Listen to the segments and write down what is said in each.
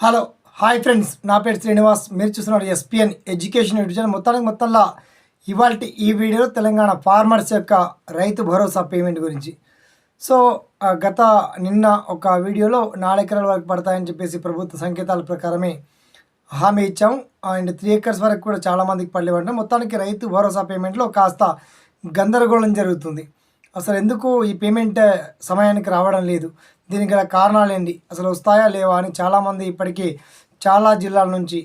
Hello hi friends నా పేరు శ్రీనివాస్. మీరు చూస్తున్నారు ఎస్పిఎన్ ఎడ్యుకేషన్ యూట్యూబ్ మొత్తానికి మొత్తంలో ఇవాళ ఈ వీడియోలో తెలంగాణ ఫార్మర్స్ యొక్క రైతు భరోసా పేమెంట్ గురించి. సో ఆ, గత నిన్న ఒక వీడియోలో నాలుగు ఎకరాల వరకు పడతాయని చెప్పేసి ప్రభుత్వ సంకేతాల ప్రకారమే హామీ ఇచ్చాం అండ్ త్రీ ఎకర్స్ వరకు కూడా చాలామందికి పడలేవంటే. మొత్తానికి రైతు భరోసా పేమెంట్లో కాస్త గందరగోళం జరుగుతుంది. అసలు ఎందుకు ఈ పేమెంట్ సమయానికి రావడం లేదు? దీనికి గల కారణాలు ఏంటి? అసలు వస్తాయా లేవా అని చాలామంది ఇప్పటికీ చాలా జిల్లాల నుంచి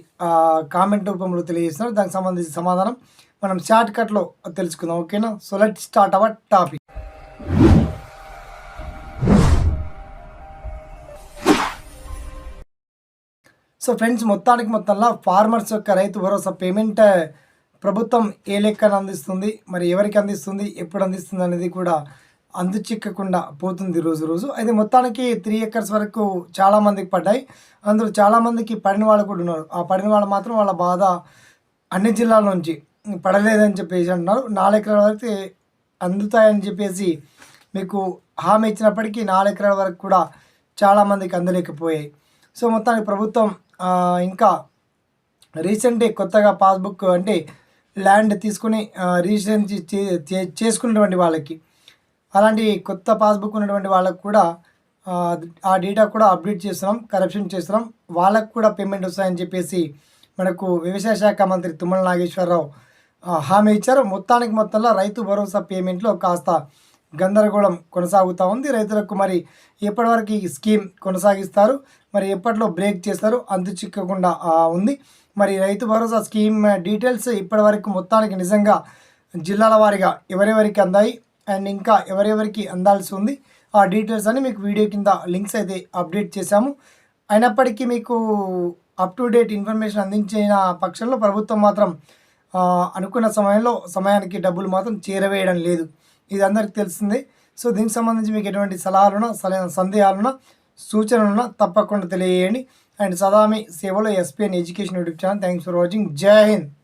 కామెంట్ రూపంలో తెలియజేస్తున్నారు. దానికి సంబంధించిన సమాధానం మనం షార్ట్ కట్లో తెలుసుకుందాం. ఓకేనా? So let start our topic. So friends మొత్తానికి మొత్తంలో ఫార్మర్స్ యొక్క రైతు భరోసా పేమెంట్ ప్రభుత్వం ఏ లెక్కన అందిస్తుంది మరి ఎవరికి అందిస్తుంది ఎప్పుడు అందిస్తుంది అనేది కూడా చిక్కకుండా పోతుంది రోజు రోజు. అయితే మొత్తానికి త్రీ ఎకర్స్ వరకు చాలామందికి పడ్డాయి. అందులో చాలామందికి పడిన వాళ్ళు కూడా ఉన్నారు. ఆ పడిన వాళ్ళు మాత్రం వాళ్ళ బాధ అన్ని జిల్లాల నుంచి పడలేదని చెప్పేసి అంటున్నారు. నాలుగు ఎకరాల వరకు అందుతాయని చెప్పేసి మీకు హామీ ఇచ్చినప్పటికీ నాలుగు ఎకరాల వరకు కూడా చాలామందికి అందలేకపోయాయి. సో మొత్తానికి ప్రభుత్వం ఇంకా రీసెంట్ కొత్తగా పాస్బుక్ అంటే ల్యాండ్ తీసుకుని రిజిస్ట్రేషన్ చే- చే- చేసుకున్నటువంటి వాళ్ళకి. అలాంటి కొత్త పాస్బుక్ ఉన్నటువంటి వాళ్ళకు కూడా ఆ, డేటా కూడా అప్డేట్ చేస్తున్నాం కరప్షన్ చేస్తున్నాం. వాళ్ళకు కూడా పేమెంట్ వస్తాయని చెప్పేసి మనకు వ్యవసాయ శాఖ మంత్రి తుమ్మల నాగేశ్వరరావు హామీ ఇచ్చారు. మొత్తానికి మొత్తంలో రైతు భరోసా పేమెంట్లో కాస్త గందరగోళం కొనసాగుతూ ఉంది. రైతులకు మరి ఎప్పటివరకు ఈ స్కీమ్ కొనసాగిస్తారు. మరి ఎప్పట్లో బ్రేక్ చేస్తారు అంతు చిక్కకుండా ఉంది. మరి రైతు భరోసా స్కీమ్ డీటెయిల్స్ ఇప్పటివరకు మొత్తానికి నిజంగా జిల్లాల వారీగా ఎవరెవరికి అందాయి అండ్ ఇంకా ఎవరెవరికి అందాల్సి ఉంది ఆ డీటెయిల్స్ అని మీకు వీడియో కింద లింక్స్ అయితే అప్డేట్ చేశాము. అయినప్పటికీ మీకు అప్ టు డేట్ ఇన్ఫర్మేషన్ అందించిన పక్షంలో ప్రభుత్వం మాత్రం అనుకున్న సమయంలో సమయానికి డబ్బులు మాత్రం చేరవేయడం లేదు. ఇది అందరికీ తెలిసింది. సో దీనికి సంబంధించి మీకు ఎటువంటి సలహాలున్నా సలహా సందేహాలున్నా సూచనలున్నా తప్పకుండా తెలియజేయండి. అండ్ సదా మీ సేవలో S P N education YouTube channel. Thanks for watching. Jai Hind.